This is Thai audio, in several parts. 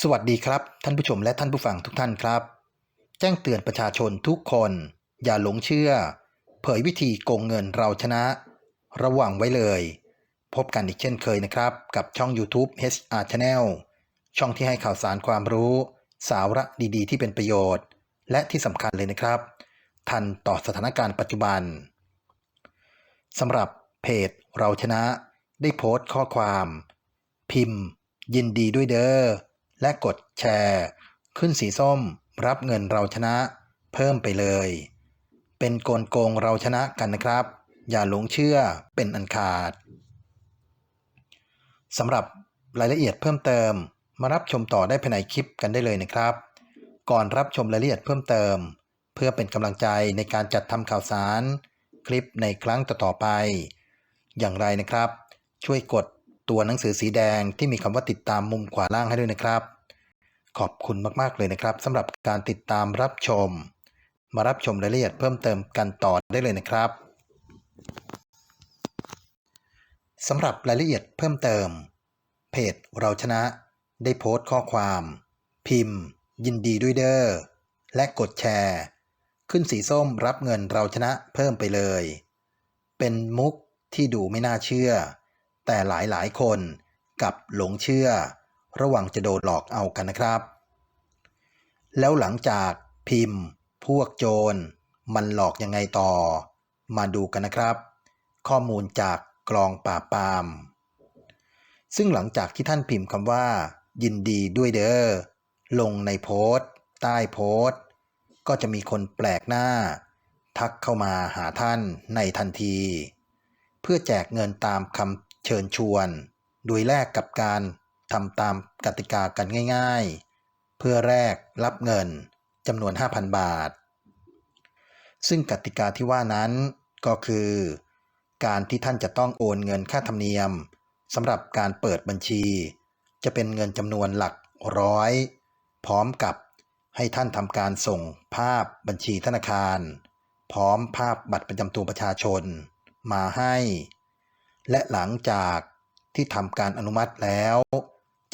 สวัสดีครับ ท่านผู้ชมและท่านผู้ฟังทุกท่านครับ แจ้งเตือนประชาชนทุกคน อย่าหลงเชื่อ เผยวิธีโกงเงินเราชนะ ระวังไว้เลย พบกันอีกเช่นเคยนะครับ กับช่อง YouTube HR Channel ช่องที่ให้ข่าวสารความรู้ สาระดีๆ ที่เป็นประโยชน์ และที่สำคัญเลยนะครับ ทันต่อสถานการณ์ปัจจุบันสำหรับเพจเราชนะ ได้โพสต์ข้อความ พิมพ์ ยินดีด้วยเด้อ และกดแชร์ ขึ้นสีส้ม รับเงินเราชนะ เพิ่มไปเลย เป็นโกลโกงเราชนะกันนะครับ อย่าหลงเชื่อเป็นอันขาดสำหรับรายละเอียดเพิ่มเติม มารับชมต่อได้ภายในคลิปกันได้เลยนะครับ ก่อนรับชมรายละเอียดเพิ่มเติม เพื่อเป็นกำลังใจในการจัดทำข่าวสาร คลิปในครั้งต่อๆไป อย่างไรนะครับ ช่วยกด ตัวหนังสือสีแดงที่มีคำว่าติดตามมุมขวาล่างให้ด้วยนะครับ ขอบคุณมากๆเลยนะครับสำหรับการติดตามรับชม มารับชมรายละเอียดเพิ่มเติมกันต่อได้เลยนะครับสำหรับรายละเอียดเพิ่มเติม เพจเราชนะได้โพสต์ข้อความ พิมพ์ ยินดีด้วยเด้อและกดแชร์ ขึ้นสีส้มรับเงินเราชนะเพิ่มไปเลย เป็นมุกที่ดูไม่น่าเชื่อ แต่หลายหลายๆ คนกับหลงเชื่อ ระวังจะโดนหลอกเอากันนะครับ แล้วหลังจากพิมพ์ พวกโจร มันหลอกยังไงต่อ มาดูกันนะครับ ข้อมูลจากกลองป่าปาม ซึ่งหลังจากที่ท่านพิมพ์คำว่า ยินดีด้วยเด้อลงในโพสต์ ใต้โพสต์ ก็จะมีคนแปลกหน้า ทักเข้ามาหาท่านในทันที เพื่อแจกเงินตามคำ เชิญชวน โดยแลกกับการทำตามกติกากันง่าย ๆ เพื่อแลกรับเงินจำนวน 5,000 บาท ซึ่งกติกาที่ว่านั้นก็คือ การที่ท่านจะต้องโอนเงินค่าธรรมเนียมสำหรับการเปิดบัญชี จะเป็นเงินจำนวนหลักร้อย พร้อมกับให้ท่านทำการส่งภาพบัญชีธนาคาร พร้อมภาพบัตรประจำตัวประชาชน มาให้ และหลังจากที่ทำการอนุมัติแล้ว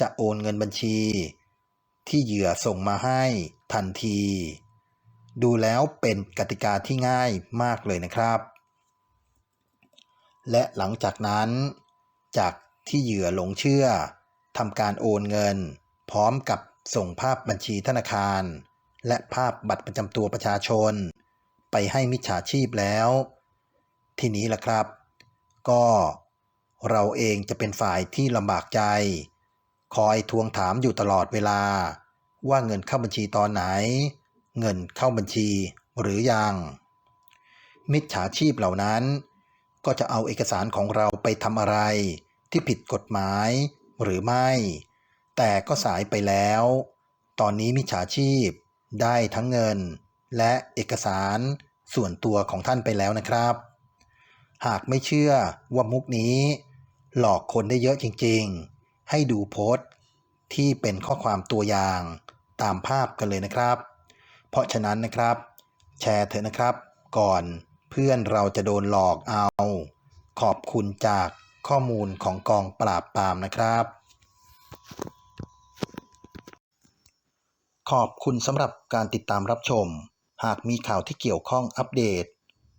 จะโอนเงินบัญชี ที่เหยื่อส่งมาให้ทันที ดูแล้วเป็นกติกาที่ง่ายมากเลยนะครับ และหลังจากนั้น จากที่เหยื่อหลงเชื่อทำการโอนเงิน พร้อมกับส่งภาพบัญชีธนาคาร และภาพบัตรประจำตัวประชาชน ไปให้มิจฉาชีพแล้ว ทีนี้ล่ะครับ ก็เราเองจะเป็นฝ่ายที่ลำบากใจ คอยทวงถามอยู่ตลอดเวลา ว่าเงินเข้าบัญชีตอนไหน เงินเข้าบัญชีหรือยัง มิจฉาชีพเหล่านั้น ก็จะเอาเอกสารของเราไปทำอะไร ที่ผิดกฎหมายหรือไม่ แต่ก็สายไปแล้ว ตอนนี้มิจฉาชีพได้ทั้งเงิน และเอกสารส่วนตัวของท่านไปแล้วนะครับ หากไม่เชื่อว่ามุกนี้ หลอกคนได้เยอะจริงๆ ให้ดูโพสต์ที่เป็นข้อความตัวอย่างตามภาพกันเลยนะครับ เพราะฉะนั้นนะครับ แชร์เถอะนะครับ ก่อนเพื่อนเราจะโดนหลอกเอา ขอบคุณจากข้อมูลของกองปราบปรามนะครับ ขอบคุณสำหรับการติดตามรับชม หากมีข่าวที่เกี่ยวข้องอัปเดต